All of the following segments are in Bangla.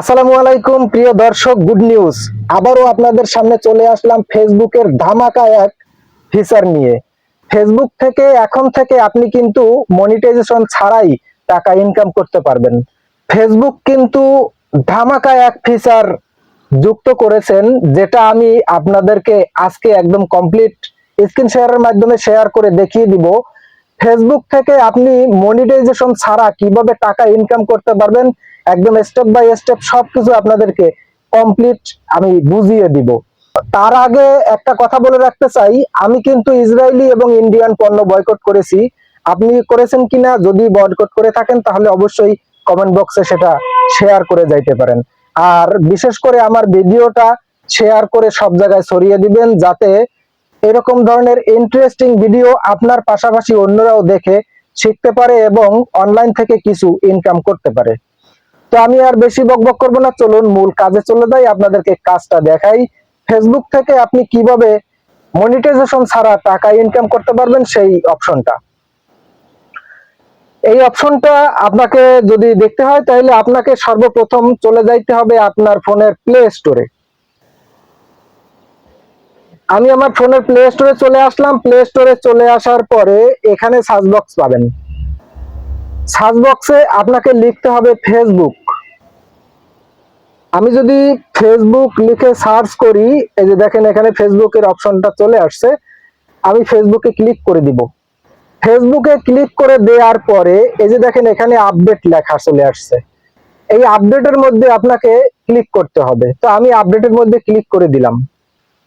আসসালামু আলাইকুম, প্রিয় দর্শক গুড নিউজ আবারও আপনাদের সামনে চলে আসলাম ফেসবুকের ধামাকা এক ফিচার নিয়ে। ফেসবুক থেকে, এখন থেকে আপনি কিন্তু মনিটাইজেশন ছাড়াই টাকা ইনকাম করতে পারবেন। ফেসবুক কিন্তু ধামাকা এক ফিচার যুক্ত করেছেন, যেটা আমি আপনাদেরকে আজকে একদম কমপ্লিট স্ক্রিন শেয়ারের মাধ্যমে শেয়ার করে দেখিয়ে দিব। ফেসবুক থেকে আপনি মনিটাইজেশন ছাড়া কীভাবে টাকা ইনকাম করতে পারবেন একদম স্টেপ বাই স্টেপ সবকিছু আপনাদেরকে কমপ্লিট আমি বুঝিয়ে দিব। তার আগে একটা কথা বলে রাখতে চাই, আমি কিন্তু ইসরায়েলি এবং ইন্ডিয়ান পণ্য বয়কট করেছি। আপনি করেছেন কিনা, যদি বয়কট করে থাকেন, তাহলে অবশ্যই কমেন্ট বক্সে সেটা শেয়ার করে যাইতে পারেন। আর বিশেষ করে আমার ভিডিওটা শেয়ার করে সব জায়গায় ছড়িয়ে দিবেন, যাতে এরকম ধরনের ইন্টারেস্টিং ভিডিও আপনার পাশাপাশি অন্যরাও দেখে, শিখতে পারে এবং অনলাইন থেকে কিছু ইনকাম করতে পারে। তো আমি আর বেশি বকবক করব না। চলুন মূল কাজে চলে যাই। আপনাদেরকে কাজটা দেখাই। ফেসবুক থেকে আপনি কীভাবে মনিটাইজেশন ছাড়া টাকা ইনকাম করতে পারবেন, সেই অপশনটা এই অপশনটা আপনাকে যদি দেখতে হয়, তাহলে আপনাকে সর্বপ্রথম চলে যাইতে হবে আপনার ফোনের প্লে স্টোরে আমি আমার ফোনের প্লে স্টোরে চলে আসলাম। প্লে স্টোরে চলে আসার পরে এখানে সার্চ বক্স পাবেন। সার্চ বক্সে আপনাকে লিখতে হবে ফেসবুক আমি যদি ফেসবুক লিখে সার্চ করি, এই যে দেখেন এখানে ফেসবুকের অপশনটা চলে আসছে, আমি ফেসবুকে ক্লিক করে দিব। ফেসবুকে ক্লিক করে দেওয়ার পরে, এই যে দেখেন এখানে আপডেট লেখা চলে আসছে। এই আপডেটের মধ্যে আপনাকে ক্লিক করতে হবে। তো আমি আপডেটের মধ্যে ক্লিক করে দিলাম।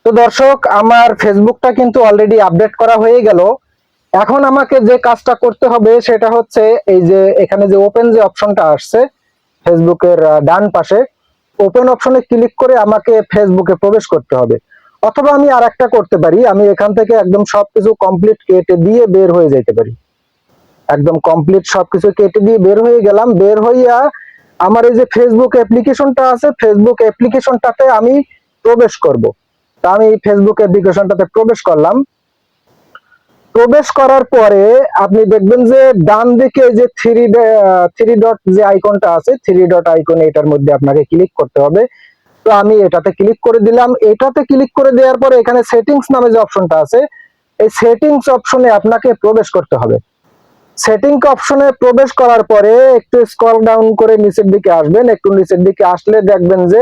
তো দর্শক, আমার ফেসবুকটা কিন্তু অলরেডি আপডেট করা হয়ে গেল। এখন আমাকে যে কাজটা করতে হবে সেটা হচ্ছে এই যে এখানে যে ওপেন যে অপশনটা আসছে ফেসবুকের ডান পাশে ওপেন অপশনে ক্লিক করে আমাকে ফেসবুকে প্রবেশ করতে হবে। অথবা আমি আর একটা করতে পারি, আমি এখান থেকে একদম সবকিছু কমপ্লিট কেটে দিয়ে বের হয়ে যেতে পারি। একদম কমপ্লিট সবকিছু কেটে দিয়ে বের হয়ে গেলাম, বের হইয়া আমার এই যে ফেসবুক অ্যাপ্লিকেশনটা আছে ফেসবুক অ্যাপ্লিকেশনটাতে আমি প্রবেশ করব। তা আমি ফেসবুক অ্যাপ্লিকেশনটাতে প্রবেশ করলাম প্রবেশ করার পরে আপনি দেখবেন যে ডান দিকে যে থ্রি থ্রি ডট যে আইকনটা আছে থ্রি ডট আইকন এটার মধ্যে আপনাকে ক্লিক করতে হবে। তো আমি এটাতে ক্লিক করে দিলাম। এটাতে ক্লিক করে দেওয়ার পরে এখানে সেটিংস নামে যে অপশনটা আছে, এই সেটিংস অপশনে আপনাকে প্রবেশ করতে হবে। সেটিং অপশনে প্রবেশ করার পরে একটু স্ক্রল ডাউন করে নিচের দিকে আসবেন। একটু নিচের দিকে আসলে দেখবেন যে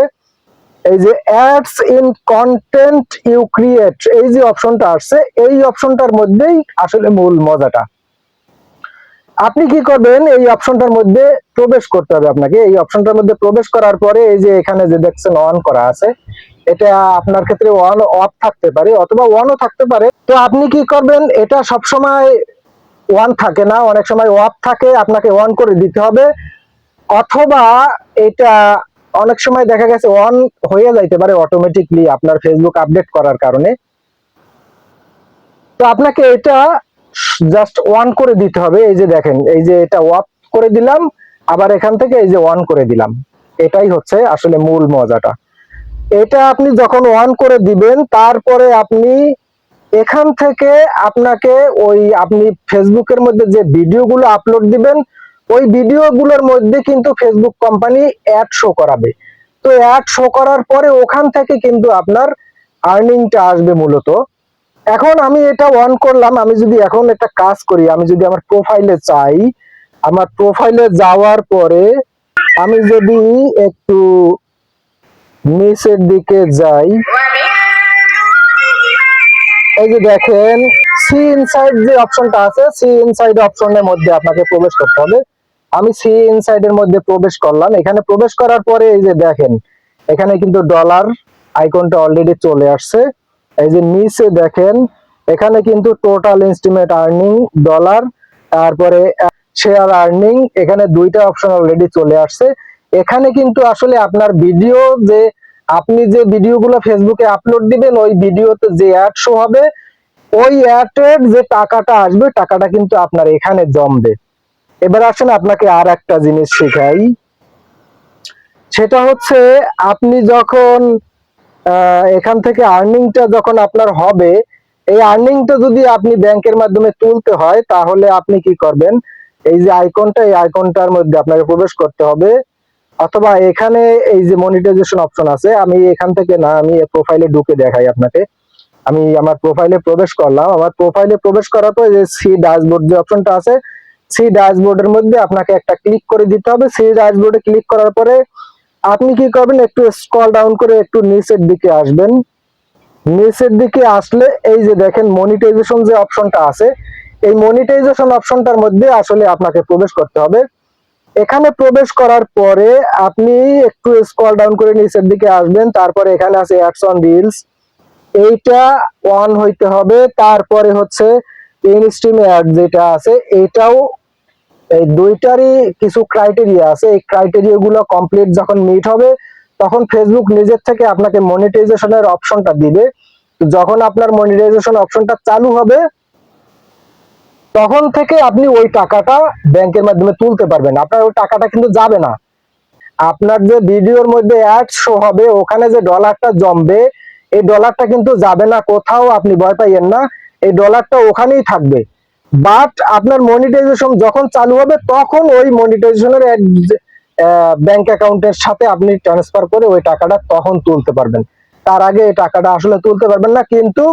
এই যে ads in content you create এই যে অপশনটা আসছে, এই অপশনটার মধ্যেই আসলে মূল মজাটা। আপনি কি করবেন, এই অপশনটার মধ্যে প্রবেশ করতে হবে আপনাকে। এই অপশনটার মধ্যে প্রবেশ করার পরে এই যে এখানে যে দেখছেন অন করা আছে, এটা আপনার ক্ষেত্রে অন অফ থাকতে পারে অথবা অনও থাকতে পারে। তো আপনি কি করবেন, এটা সবসময় ওয়ান থাকে না, অনেক সময় অফ থাকে, আপনাকে অন করে দিতে হবে। অথবা এটা অনেক সময় দেখা গেছে অন হয়ে যাইতে পারে অটোমেটিকলি আপনার ফেসবুক আপডেট করার কারণে। তো আপনাকে এটা জাস্ট অন করে দিতে হবে। এই যে দেখেন, এই যে এটা অফ করে দিলাম, আবার এখান থেকে এই যে অন করে দিলাম। এটাই হচ্ছে আসলে মূল মজাটা। এটা আপনি যখন অন করে দিবেন, তারপরে আপনি এখান থেকে আপনাকে ওই আপনি ফেসবুকের মধ্যে যে ভিডিওগুলো আপলোড দিবেন ওই ভিডিওগুলোর মধ্যে কিন্তু ফেসবুক কোম্পানি অ্যাড শো করাবে। তো অ্যাড শো করার পরে ওখান থেকে কিন্তু আপনার আর্নিংটা আসবে মূলত। এখন আমি এটা অন করলাম, আমি যদি এখন একটা কাজ করি, আমি যদি আমার প্রোফাইলে চাই আমার প্রোফাইলে যাওয়ার পরে আমি যদি একটু নিচের দিকে যাই, এই যে দেখেন সি ইনসাইড যে অপশনটা আছে সি ইনসাইড অপশনের মধ্যে আপনাকে প্রবেশ করতে হবে। আমি সি ইনসাইড এর মধ্যে প্রবেশ করলাম। এখানে প্রবেশ করার পরে এই যে দেখেন, এখানে কিন্তু ডলার আইকনটা অলরেডি চলে আসছে। এই যে নিচে দেখেন, এখানে কিন্তু টোটাল ইনস্টিমেট আর্নিং ডলার তারপরে শেয়ার আর্নিং এখানে দুইটা অপশন অলরেডি চলে আসছে। এখানে কিন্তু আসলে আপনার ভিডিও যে আপনি যে ভিডিওগুলো ফেসবুকে আপলোড দিবেন, ওই ভিডিওতে যে অ্যাড শো হবে, ওই অ্যাডের যে টাকাটা আসবে, টাকাটা কিন্তু আপনার এখানে জমবে। এবার আসেন আপনাকে আর একটা জিনিস শেখাই। সেটা হচ্ছে আপনি যখন এখান থেকে আর্নিংটা যখন আপনার হবে, এই আর্নিংটা যদি আপনি ব্যাংকের মাধ্যমে তুলতে হয়, তাহলে আপনি কি করবেন? এই যে আইকনটা, এই আইকনটার মধ্যে আপনাকে প্রবেশ করতে হবে। অথবা এখানে এই যে মনিটাইজেশন অপশন আছে, আমি এখান থেকে না, আমি প্রোফাইলে ঢুকে দেখাই আপনাকে। আমি আমার প্রোফাইলে প্রবেশ করলাম। আমার প্রোফাইলে প্রবেশ করার পর যে সি ড্যাশবোর্ড যে অপশনটা আছে সি ড্যাশবোর্ডের মধ্যে আপনাকে একটা ক্লিক করে দিতে হবে। সি ড্যাশবোর্ডে ক্লিক করার পরে আপনি কি করবেন? একটু স্ক্রল ডাউন করে একটু নিচের দিকে আসবেন। নিচের দিকে আসলে এই যে দেখেন মনিটাইজেশন যে অপশনটা আছে, এই মনিটাইজেশন অপশনটার মধ্যে আসলে আপনাকে প্রবেশ করতে হবে। এখানে প্রবেশ করার পরে আপনি একটু স্ক্রল ডাউন করে নিচের দিকে আসবেন। তারপরে এখানে আছে অ্যাডস অন রিলস এইটা অন হইতে হবে। তারপরে হচ্ছে ইনস্ট্রিম অ্যাড যেটা আছে, এটাও এই দুইটারই কিছু ক্রাইটেরিয়া আছে। এই ক্রাইটেরিয়া গুলো কমপ্লিট যখন মিট হবে, তখন ফেসবুক নিজের থেকে আপনাকে মনিটাইজেশনের অপশনটা দিবে। যখন আপনার মনিটাইজেশন অপশনটা চালু হবে, তখন থেকে আপনি ওই টাকাটা ব্যাংকের মাধ্যমে তুলতে পারবেন। আপনার ওই টাকাটা কিন্তু যাবে না। আপনার যে ভিডিওর মধ্যে অ্যাড শো হবে, ওখানে যে ডলারটা জমবে, এই ডলারটা কিন্তু যাবে না। কোথাও আপনি ভয় পাইয়েন না। এই ডলারটা ওখানেই থাকবে। বাট আপনার মনিটাইজেশন যখন চালু হবে, তখন ওই মনিটাইজেশনের ব্যাংক অ্যাকাউন্টের সাথে আপনি ট্রান্সফার করে ওই টাকাটা তখন তুলতে পারবেন। তার আগে এই টাকাটা আসলে তুলতে পারবেন না, কিন্তু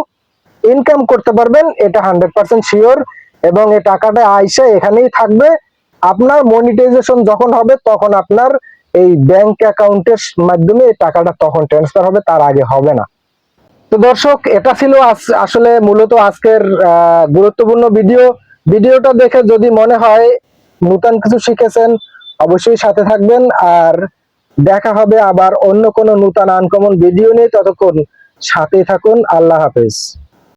ইনকাম করতে পারবেন, এটা হান্ড্রেড পার্সেন্ট শিওর এবং এই টাকাটা আইসে এখানেই থাকবে। আপনার মনিটাইজেশন যখন হবে, তখন আপনার এই ব্যাংক অ্যাকাউন্টের মাধ্যমে এই টাকাটা তখন ট্রান্সফার হবে, তার আগে হবে না। তো দর্শক, এটা ছিল আসলে মূলত আজকের গুরুত্বপূর্ণ ভিডিও। ভিডিওটা দেখে যদি মনে হয় নতুন কিছু শিখেছেন, অবশ্যই সাথে থাকবেন। আর দেখা হবে আবার অন্য কোনো নতুন আনকমন ভিডিও নিয়ে। ততক্ষণ সাথে থাকুন। আল্লাহ হাফেজ।